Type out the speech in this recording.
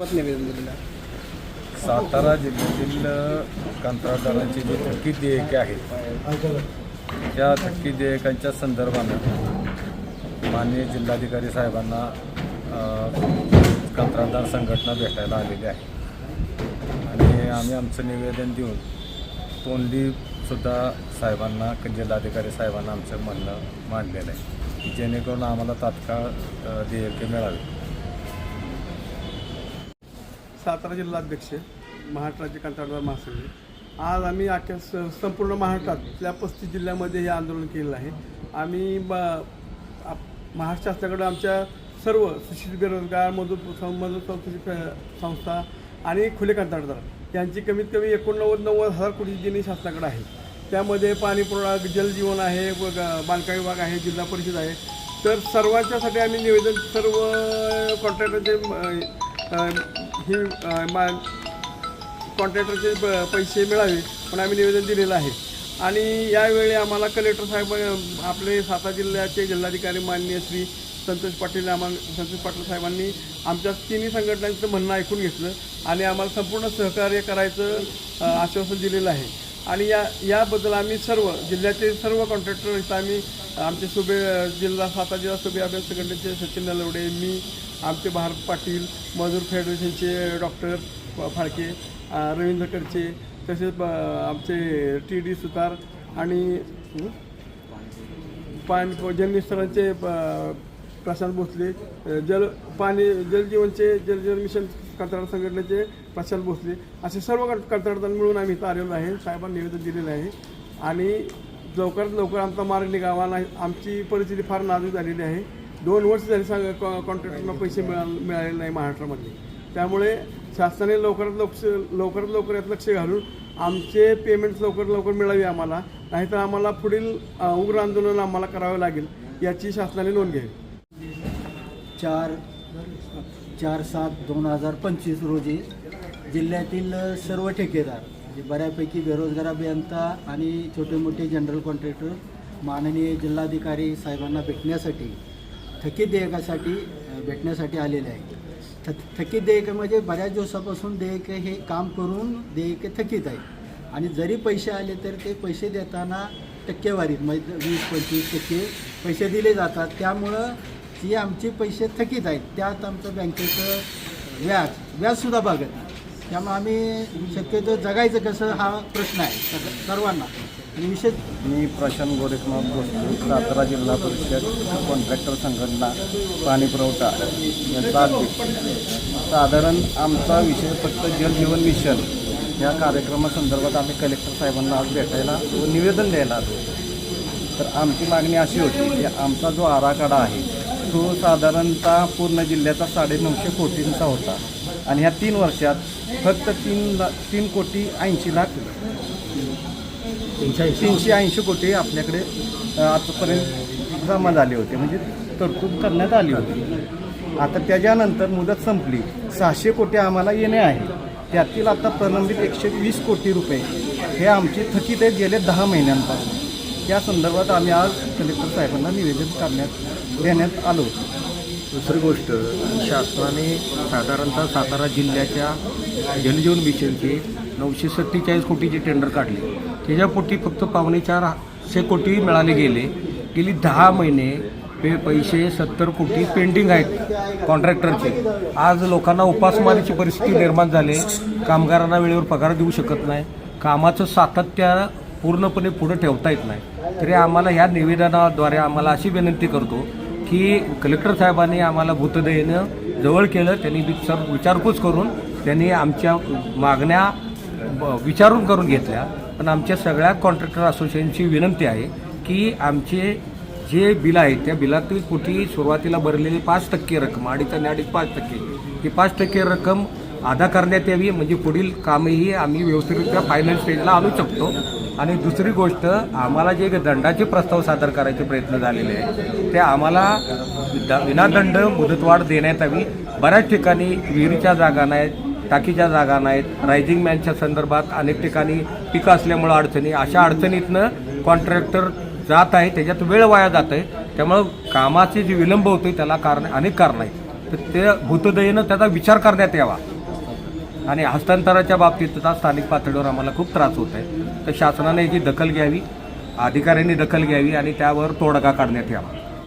निवेदन दिलेलं सातारा जिल्ह्यातील कंत्राटदारांची जी थकीत देयके आहेत त्या थकीत देयकांच्या संदर्भानं माननीय जिल्हाधिकारी साहेबांना कंत्राटदार संघटना भेटायला आलेली आहे. आणि आम्ही आमचं निवेदन देऊन तोंडीसुद्धा साहेबांना जिल्हाधिकारी साहेबांना आमचं म्हणणं मांडलेलं आहे जेणेकरून आम्हाला तात्काळ देयके मिळावी. सातारा जिल्हाध्यक्ष महाराष्ट्र राज्य कंत्राटदार महासंघ आज आम्ही अख्ख्या स- संपूर्ण महाराष्ट्रातल्या पस्तीस जिल्ह्यामध्ये हे आंदोलन केलेलं आहे. आम्ही ब महाराष्ट्र शासनाकडं आमच्या सर्व सुशिक्षित बेरोजगार मजूर सं- मजूर चौकशी संस्था आणि खुले कंत्राटदार यांची कमीत कमी एकोणनव्वद नव्वद हजार कोटी देणी शासनाकडे आहे. त्यामध्ये पाणीपुरवठा जलजीवन आहे व ग- बांधकाम विभाग आहे जिल्हा परिषद आहे. तर सर्वांच्यासाठी आम्ही निवेदन सर्व कॉन्ट्रॅक्टरचे हे मा कॉन्ट्रॅक्टरचे प- पैसे मिळावे पण आम्ही निवेदन दिलेलं आहे. आणि यावेळी आम्हाला कलेक्टर साहेब आपले सातारा जिल्ह्याचे जिल्हाधिकारी माननीय श्री संतोष पाटील आम्हाला संतोष पाटील साहेबांनी आमच्या तिन्ही संघटनांचं म्हणणं ऐकून घेतलं आणि आम्हाला संपूर्ण सहकार्य करायचं आश्वासन दिलेलं आहे. आणि या याबद्दल आम्ही सर्व जिल्ह्याचे सर्व कॉन्ट्रॅक्टर इथं आम्ही आमचे सुबे जिल्हा सातारा जिल्हा सुबे अभ्यास संघटनेचे सचिन नलवडे मी आमचे भारत पाटील मजूर फेडरेशनचे डॉक्टर फाळके रवींद्र कडचे तसेच ब- आमचे टी डी सुतार आणि पाणी जलनिस्तरांचे प्रशांत भोसले जल पाणी जलजीवनचे जलजीवन मिशन कंत्राट संघटनेचे प्रशांत भोसले असे सर्व कं- कंत्राटदार मिळून आम्ही इथं आलेलो आहे. साहेबांनी निवेदन दिलेलं आहे. आणि लवकरात लवकर आमचा मार्ग निघावा नाही आमची परिस्थिती फार नाजूक झालेली आहे. दोन वर्ष झाली सांग कॉ कॉन्ट्रॅक्टरना पैसे मिळा मिळालेले नाही महाराष्ट्रामध्ये. त्यामुळे शासनाने लवकरात लक्ष लवकरात लवकर यात लक्ष घालून आमचे पेमेंट्स लवकर लवकर मिळावी आम्हाला. नाहीतर आम्हाला पुढील उग्र आंदोलन आम्हाला करावं लागेल याची शासनाने नोंद घ्यावी. चार चार सात दोन हजार पंचवीस रोजी जिल्ह्यातील सर्व ठेकेदार म्हणजे बऱ्यापैकी बेरोजगार अभियंता आणि छोटे मोठे जनरल कॉन्ट्रॅक्टर माननीय जिल्हाधिकारी साहेबांना भेटण्यासाठी थकीत देयकासाठी भेटण्यासाठी आलेले आहे थ थकीत देयक म्हणजे बऱ्याच दिवसापासून देयक हे काम करून देयके थकीत आहे आणि जरी पैसे आले तर ते पैसे देताना टक्केवारीत म्हणजे वीस पंचवीस टक्के पैसे दिले जातात. त्यामुळं जी आमचे पैसे थकीत आहेत. त्यात आमचं बँकेचं व्याज व्याजसुद्धा बघत नाही. त्यामुळे आम्ही शक्यतो जगायचं कसं हा प्रश्न आहे सग सर्वांना. आणि विशेष मी प्रशांत गोरेखनाथ भोसले सातारा जिल्हा परिषद कॉन्ट्रॅक्टर संघटना पाणी पुरवठा यांचा अध्यक्ष. साधारण आमचा विषय फक्त जलजीवन मिशन या कार्यक्रमासंदर्भात आम्ही कलेक्टर साहेबांना आज भेटायला व निवेदन द्यायला आलो तर आमची मागणी अशी होती की आमचा जो आराखडा आहे तो साधारणतः पूर्ण जिल्ह्याचा साडेनऊशे कोटींचा होता. आणि ह्या तीन वर्षात फक्त तीन ला तीन कोटी ऐंशी लाख तीनशे ऐंशी. कोटी आपल्याकडे आतापर्यंत जमा झाले होते. म्हणजे तरतूद करण्यात आली होती. आता त्याच्यानंतर मुदत संपली. सहाशे कोटी आम्हाला येणे आहे. त्यातील आता प्रलंबित एकशे वीस कोटी रुपये हे आमचे थकीत आहेत गेले दहा महिन्यांपासून. त्या संदर्भात आम्ही आज कलेक्टर साहेबांना निवेदन करण्यात देण्यात आलो. दुसरी गोष्ट शासनाने साधारणतः सातारा जिल्ह्याच्या जलजीवन मिशनचे नऊशे सत्तेचाळीस कोटीचे टेंडर काढले. त्याच्यापोटी फक्त पावणे चारशे कोटी मिळाले गेले. गेली दहा महिने पे पैसे सत्तर कोटी पेंडिंग आहेत कॉन्ट्रॅक्टरचे आज लोकांना उपासमारीची परिस्थिती निर्माण झाली. कामगारांना वेळेवर पगार देऊ शकत नाही. कामाचं सातत्य पूर्णपणे पुढे ठेवता येत नाही. तरी आम्हाला ह्या निवेदनाद्वारे आम्हाला अशी विनंती करतो की कलेक्टर साहेबांनी आम्हाला भूतदयेनं जवळ केलं. त्यांनी विचार विचारपूस करून त्यांनी आमच्या मागण्या ब- विचारून करून घेतल्या. पण आमच्या सगळ्या कॉन्ट्रॅक्टर असोसिएशनची विनंती आहे की आमचे जे बिल आहे त्या बिलातील कुठेही सुरुवातीला भरलेली पाच टक्के रक्कम अडीच आणि अडीच पाच टक्के ही पाच टक्के रक्कम अदा करण्यात यावी. म्हणजे पुढील कामही आम्ही व्यवस्थितरित्या फायनल स्टेजला आणू शकतो. आणि दुसरी गोष्ट आम्हाला जे दंडाचे प्रस्ताव सादर करायचे प्रयत्न झालेले आहे ते आम्हाला द- विनादंड मुदतवाढ देण्यात यावी. बऱ्याच ठिकाणी विहिरीच्या जागा नाहीत टाकीच्या जागा नाहीत रायझिंग मॅनच्या संदर्भात अनेक ठिकाणी पिकं असल्यामुळं अडचणी अशा अडचणीतनं कॉन्ट्रॅक्टर जात आहे त्याच्यात वेळ वाया जात आहे. त्यामुळं कामाचे जे विलंब होतोय त्याला कारण अनेक कारण आहेत. तर ते भूतदयेनं त्याचा विचार करण्यात यावा. आणि हस्तांतराच्या बाबतीत सुद्धा स्थानिक पातळीवर आम्हाला खूप त्रास होत आहे. तर शासनाने याची दखल घ्यावी अधिकाऱ्यांनी दखल घ्यावी आणि त्यावर तोडगा काढण्यात यावा.